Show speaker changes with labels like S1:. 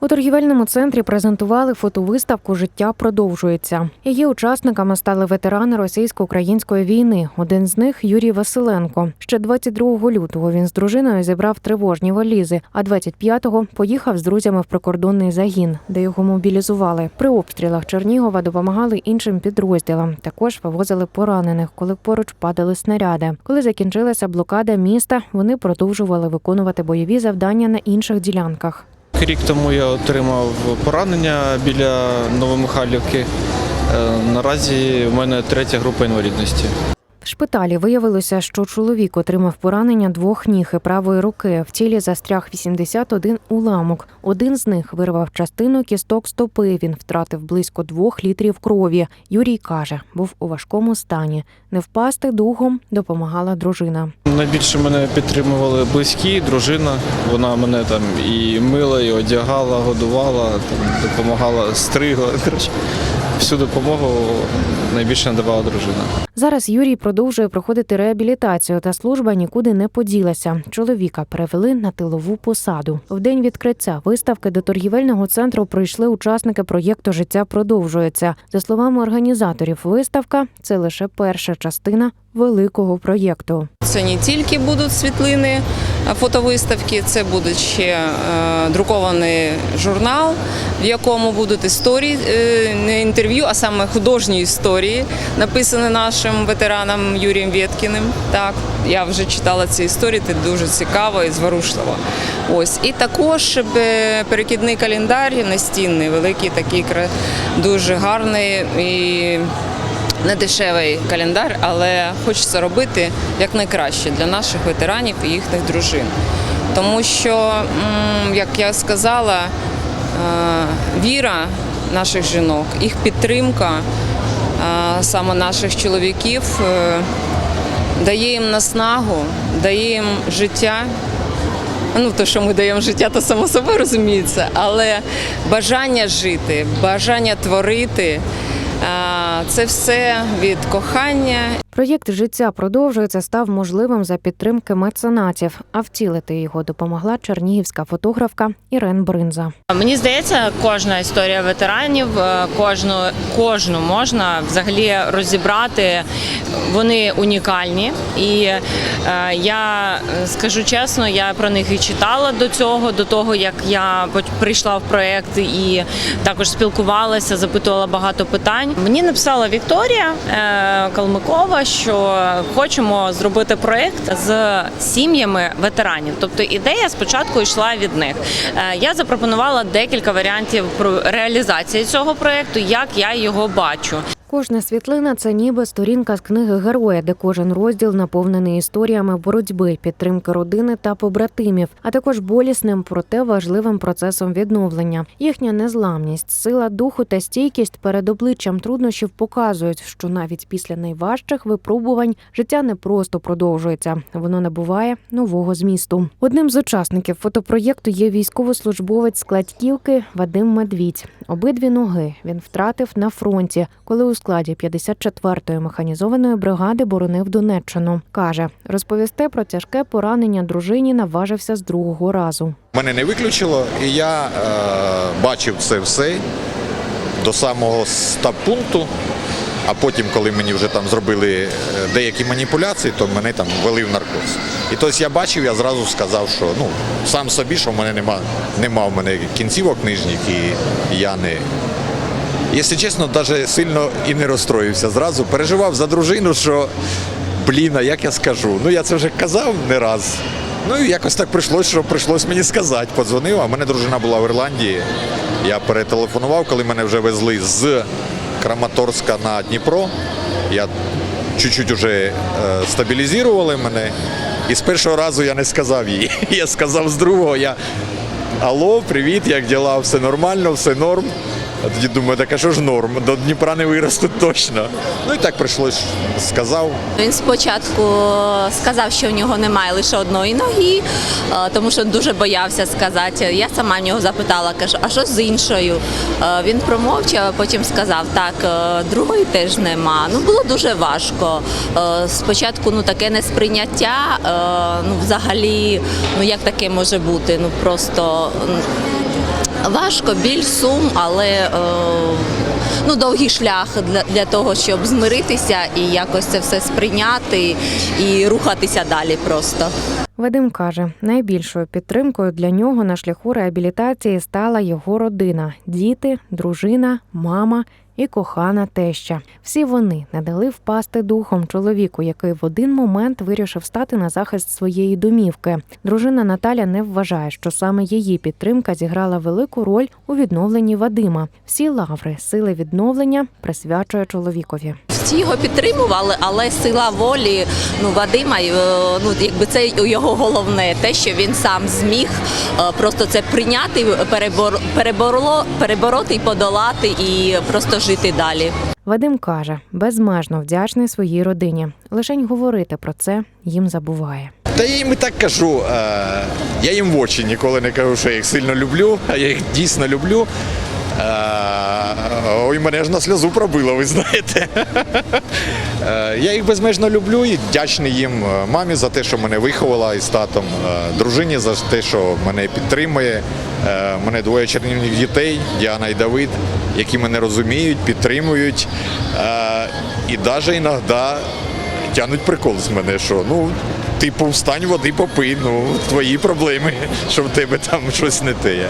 S1: У торгівельному центрі презентували фотовиставку Життя продовжується. Її учасниками стали ветерани російсько-української війни. Один з них Юрій Василенко. Ще 22 лютого він з дружиною зібрав тривожні валізи, а 25-го поїхав з друзями в прикордонний загін, де його мобілізували. При обстрілах Чернігова допомагали іншим підрозділам. Також вивозили поранених, коли поруч падали снаряди. Коли закінчилася блокада міста, вони продовжували виконувати бойові завдання на інших ділянках.
S2: Рік тому я отримав поранення біля Новомихайлівки. Е, Наразі в мене третя група інвалідності.
S1: Шпиталі виявилося, що чоловік отримав поранення двох ніг і правої руки. В тілі застряг 81 уламок. Один з них вирвав частину кісток стопи. Він втратив близько двох літрів крові. Юрій каже, був у важкому стані. Не впасти духом допомагала дружина.
S2: Найбільше мене підтримували близькі, дружина. Вона мене там і мила, і одягала, годувала, там, допомагала, стригла. Всю допомогу найбільше надавала дружина.
S1: Зараз Юрій продовжує проходити реабілітацію, та служба нікуди не поділася. Чоловіка перевели на тилову посаду. В день відкриття виставки до торгівельного центру прийшли учасники проєкту Життя продовжується. За словами організаторів, виставка це лише перша частина великого проєкту.
S3: Це не тільки будуть світлини, фотовиставки, це буде ще е, друкований журнал, в якому будуть історії, е, не інтерв'ю, а саме художні історії, написані нашим ветеранам Юрієм Вєткіним. Так, я вже читала ці історії, це дуже цікаво і зворушливо. Ось і також е, перекидний календар настінний, великий, такий дуже гарний і не дешевий календар, але хочеться робити якнайкраще для наших ветеранів і їхніх дружин. Тому що, як я сказала, е, віра наших жінок, їх підтримка е, саме наших чоловіків е, дає їм наснагу, дає їм життя. Ну, то, що ми даємо життя, то само собою розуміється, але бажання жити, бажання творити це все від кохання
S1: Проєкт життя продовжується став можливим за підтримки меценатів. А втілити його допомогла чернігівська фотографка Ірен Бринза.
S4: Мені здається, кожна історія ветеранів, е, кожну, кожну можна взагалі розібрати. Вони унікальні, і е, я скажу чесно, я про них і читала до цього, до того як я прийшла в проект і також спілкувалася, запитувала багато питань. Мені написала Вікторія е, Калмикова, що хочемо зробити проект з сім'ями ветеранів. Тобто ідея спочатку йшла від них. Е, Я запропонувала декілька варіантів про реалізації цього проекту, як я його бачу.
S1: Кожна світлина це ніби сторінка з книги героя, де кожен розділ наповнений історіями боротьби, підтримки родини та побратимів, а також болісним, проте важливим процесом відновлення. Їхня незламність, сила духу та стійкість перед обличчям труднощів показують, що навіть після найважчих випробувань життя не просто продовжується, воно набуває нового змісту. Одним з учасників фотопроєкту є військовослужбовець складківки Вадим Медвідь. Обидві ноги він втратив на фронті, коли у складі 54-ї механізованої бригади боронив Донеччину. Каже, розповісти про тяжке поранення дружині наважився з другого разу.
S5: Мене не виключило, і я е, бачив це все до самого стаб-пункту. А потім, коли мені вже там зробили е, деякі маніпуляції, то мене там ввели в наркоз. І тобто я бачив, я зразу сказав, що ну сам собі, що в мене нема, нема в мене кінцівок нижніх, і я не. Якщо чесно, навіть сильно і не розстроївся. Зразу переживав за дружину, що блін, а як я скажу? Ну я це вже казав не раз. Ну і якось так прийшлось, що прийшлось мені сказати. Подзвонив, а в мене дружина була в Ірландії. Я перетелефонував, коли мене вже везли з Краматорська на Дніпро. Я чуть-чуть вже е, стабілізували мене. І з першого разу я не сказав їй. Я сказав з другого, я алло, привіт, як діла? Все нормально, все норм. А тоді думаю, так а що ж норм? До Дніпра не виростуть точно. Ну і так прийшлось, сказав.
S6: Він спочатку сказав, що в нього немає лише одної ноги, е, тому що дуже боявся сказати. Я сама в нього запитала, кажу, а що з іншою? Е, Він промовчав, а потім сказав, так, е, другої теж нема. Ну було дуже важко. Спочатку ну таке несприйняття. Ну, взагалі, ну як таке може бути? Ну просто. Важко, біль, сум, але е, ну, довгий шлях для, для того, щоб змиритися і якось це все сприйняти і рухатися далі просто.
S1: Вадим каже, найбільшою підтримкою для нього на шляху реабілітації стала його родина: діти, дружина, мама і кохана теща. Всі вони не дали впасти духом чоловіку, який в один момент вирішив стати на захист своєї домівки. Дружина Наталя не вважає, що саме її підтримка зіграла велику роль у відновленні Вадима. Всі лаври сили відновлення присвячує чоловікові.
S6: Всі його підтримували, але сила волі ну, Вадима, е, ну, якби це його головне, те, що він сам зміг е, просто це прийняти, перебор, переборло, перебороти і подолати, і просто жити далі.
S1: Вадим каже, безмежно вдячний своїй родині. Лишень говорити про це їм забуває.
S5: Та я їм і так кажу. Е, я їм в очі ніколи не кажу, що я їх сильно люблю, а я їх дійсно люблю. Е, ой, мене ж на сльозу пробило, ви знаєте. Е, я їх безмежно люблю і вдячний їм е, мамі за те, що мене виховала із татом, дружині за те, що мене підтримує. У мене двоє чарівних дітей, Діана і Давид, які мене розуміють, підтримують. І навіть іноді тянуть прикол з мене, що ну, типу, встань води попий, ну, твої проблеми, що в тебе там щось не те.